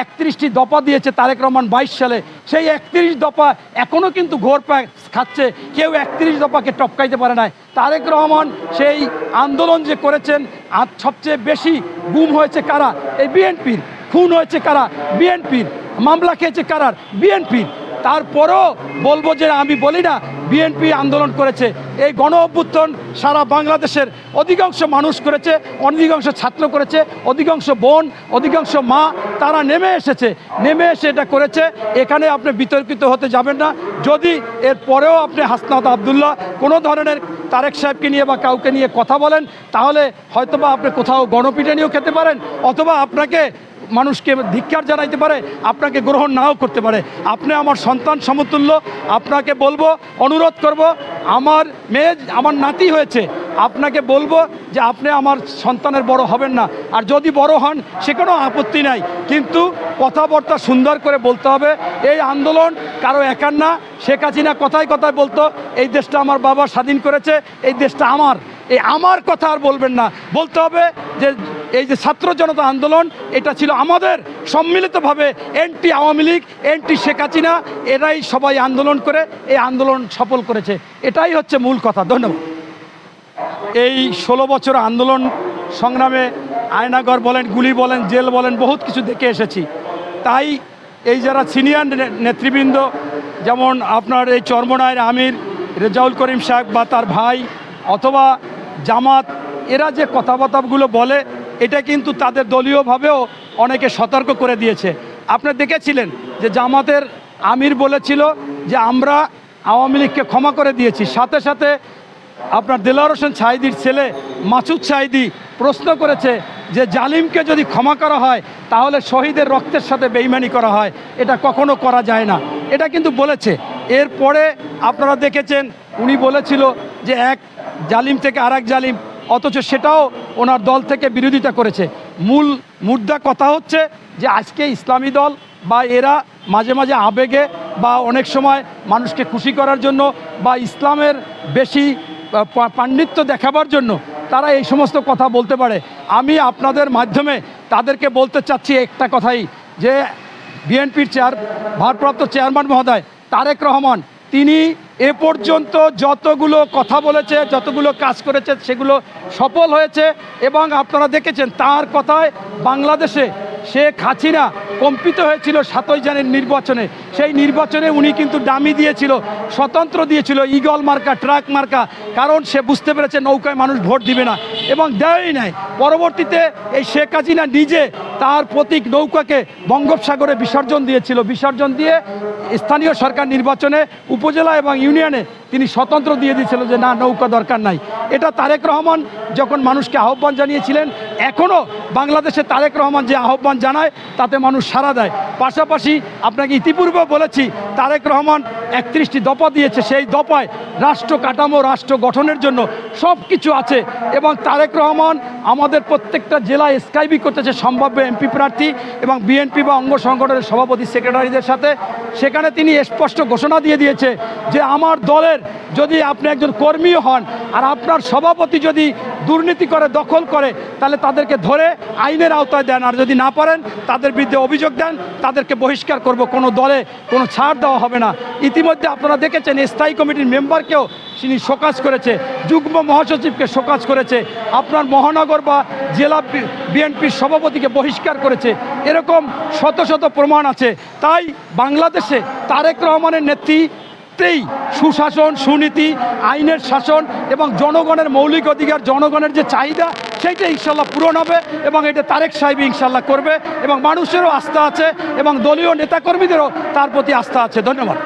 একত্রিশটি দফা দিয়েছে তারেক রহমান বাইশ সালে। সেই একত্রিশ দফা এখনও কিন্তু ঘোর খাচ্ছে। কেউ একত্রিশ দফাকে টপকাইতে পারে না তারেক রহমান সেই আন্দোলন যে করেছেন, আর সবচেয়ে বেশি গুম হয়েছে কারা? এই বিএনপির। খুন হয়েছে কারা? বিএনপির। মামলা খেয়েছে কারার? বিএনপির। তারপরও বলব যে আমি বলি না, বিএনপি আন্দোলন করেছে। এই গণ অভ্যুত্থান সারা বাংলাদেশের অধিকাংশ মানুষ করেছে, অধিকাংশ ছাত্র করেছে, অধিকাংশ বোন, অধিকাংশ মা, তারা নেমে এসেছে। নেমে এসে এটা করেছে। এখানে আপনি বিতর্কিত হতে যাবেন না। যদি এর পরেও আপনি হাসনাত আবদুল্লাহ কোনো ধরনের তারেক সাহেবকে নিয়ে বা কাউকে নিয়ে কথা বলেন, তাহলে হয়তোবা আপনি কোথাও গণপিটানিও খেতে পারেন, অথবা আপনাকে মানুষকে ধিক্কার জানাইতে পারে, আপনাকে গ্রহণ নাও করতে পারে। আপনি আমার সন্তান সমতুল্য, আপনাকে বলব, অনুরোধ করব আমার মেয়ে, আমার নাতি হয়েছে। আপনাকে বলব যে আপনি আমার সন্তানের বড় হবেন না। আর যদি বড় হন সে কোনো আপত্তি নাই। কিন্তু কথাবার্তা সুন্দর করে বলতে হবে। এই আন্দোলন কারও একার না। শেখ হাসিনা কথায় কথায় বলতো, এই দেশটা আমার বাবা স্বাধীন করেছে, এই দেশটা আমার। এই আমার কথা আর বলবেন না। বলতে হবে যে এই যে ছাত্র জনতা আন্দোলন, এটা ছিল আমাদের সম্মিলিতভাবে এনটি আওয়ামী লীগ, এনটি শেখ হাসিনা, এরাই সবাই আন্দোলন করে, এই আন্দোলন সফল করেছে। এটাই হচ্ছে মূল কথা। ধন্যবাদ। এই ষোলো বছর আন্দোলন সংগ্রামে আয়নাগর বলেন, গুলি বলেন, জেল বলেন, বহুত কিছু দেখে এসেছি। তাই এই যারা সিনিয়র নেতৃবৃন্দ, যেমন আপনার এই চর্মনায়ের আমির, রেজাউল করিম সাহেব বা তার ভাই অথবা জামাত, এরা যে কথাবার্তাগুলো বলে এটা কিন্তু তাদের দলীয়ভাবেও অনেকে সতর্ক করে দিয়েছে। আপনারা দেখেছিলেন যে জামাতের আমির বলেছিল যে আমরা আওয়ামী লীগকে ক্ষমা করে দিয়েছি। সাথে সাথে আপনার দেলার হোসেন সাইদির ছেলে মাসুদ সাইদি প্রশ্ন করেছে যে জালিমকে যদি ক্ষমা করা হয়, তাহলে শহীদের রক্তের সাথে বেইমানি করা হয়। এটা কখনো করা যায় না। এটা কিন্তু বলেছে। এরপরে আপনারা দেখেছেন, উনি বলেছিল যে এক জালিম থেকে আর জালিম, অথচ সেটাও ওনার দল থেকে বিরোধিতা করেছে। মূল মুদ্রা কথা হচ্ছে যে আজকে ইসলামী দল বা এরা মাঝে মাঝে আবেগে বা অনেক সময় মানুষকে খুশি করার জন্য বা ইসলামের বেশি পাণ্ডিত্য দেখাবার জন্য তারা এই সমস্ত কথা বলতে পারে। আমি আপনাদের মাধ্যমে তাদেরকে বলতে চাচ্ছি একটা কথাই যে বিএনপির চেয়ার, ভারপ্রাপ্ত চেয়ারম্যান মহোদয় তারেক রহমান তিনি এ পর্যন্ত যতগুলো কথা বলেছে, যতগুলো কাজ করেছে, সেগুলো সফল হয়েছে এবং আপনারা দেখেছেন তার কথায় বাংলাদেশে সে হাসিনা কম্পিত হয়েছিল সাতই জানের নির্বাচনে। সেই নির্বাচনে উনি কিন্তু দামি দিয়েছিল, স্বতন্ত্র দিয়েছিল ইগল মার্কা ট্রাক মার্কা কারণ সে বুঝতে পেরেছে নৌকায় মানুষ ভোট দিবে না। এবং দেয়ই নাই। পরবর্তীতে এই শেখ হাসিনা নিজে তার প্রতীক নৌকাকে বঙ্গোপসাগরে বিসর্জন দিয়েছিল। বিসর্জন দিয়ে স্থানীয় সরকার নির্বাচনে, উপজেলা এবং ইউনিয়নে তিনি স্বতন্ত্র দিয়ে দিয়েছিল যে, না, নৌকা দরকার নাই। এটা তারেক রহমান যখন মানুষকে আহ্বান জানিয়েছিলেন এখনও বাংলাদেশে তারেক রহমান যে আহ্বান জানায়, তাতে মানুষ সাড়া দেয়। পাশাপাশি আপনাকে ইতিপূর্বে বলেছি, তারেক রহমান একত্রিশটি দফা দিয়েছে। সেই দফায় রাষ্ট্র কাঠামো, রাষ্ট্র গঠনের জন্য সব কিছু আছে এবং তারেক রহমান আমাদের প্রত্যেকটা জেলায় স্কাইবি করতেছে সম্ভাব্য এমপি প্রার্থী এবং বিএনপি বা অঙ্গ সংগঠনের সভাপতি সেক্রেটারিদের সাথে। সেখানে তিনি স্পষ্ট ঘোষণা দিয়ে দিয়েছে যে, আমার দলের যদি আপনি একজন কর্মীও হন আর আপনার সভাপতি যদি দুর্নীতি করে, দখল করে, তাহলে তাদেরকে ধরে আইনের আওতায় দেন। আর যদি না পারেন, তাদের বিরুদ্ধে অভিযোগ দেন, তাদেরকে বহিষ্কার করব। কোনো দলে কোনো ছাড় দেওয়া হবে না। ইতিমধ্যে আপনারা দেখেছেন, স্থায়ী কমিটির মেম্বারকেও তিনি শোকাজ করেছে। যুগ্ম মহাসচিবকে শোকাজ করেছে। আপনার মহানগর বা জেলা বিএনপির সভাপতিকে বহিষ্কার করেছে। এরকম শত শত প্রমাণ আছে। তাই বাংলাদেশে তারেক রহমানের নেতৃত্বেই সুশাসন, সুনীতি, আইনের শাসন এবং জনগণের মৌলিক অধিকার, জনগণের যে চাহিদা, সেইটা ইনশাল্লাহ পূরণ হবে এবং এটা তারেক সাহেব ইনশাল্লাহ করবে এবং মানুষেরও আস্থা আছে এবং দলীয় নেতাকর্মীদেরও তার প্রতি আস্থা আছে। ধন্যবাদ।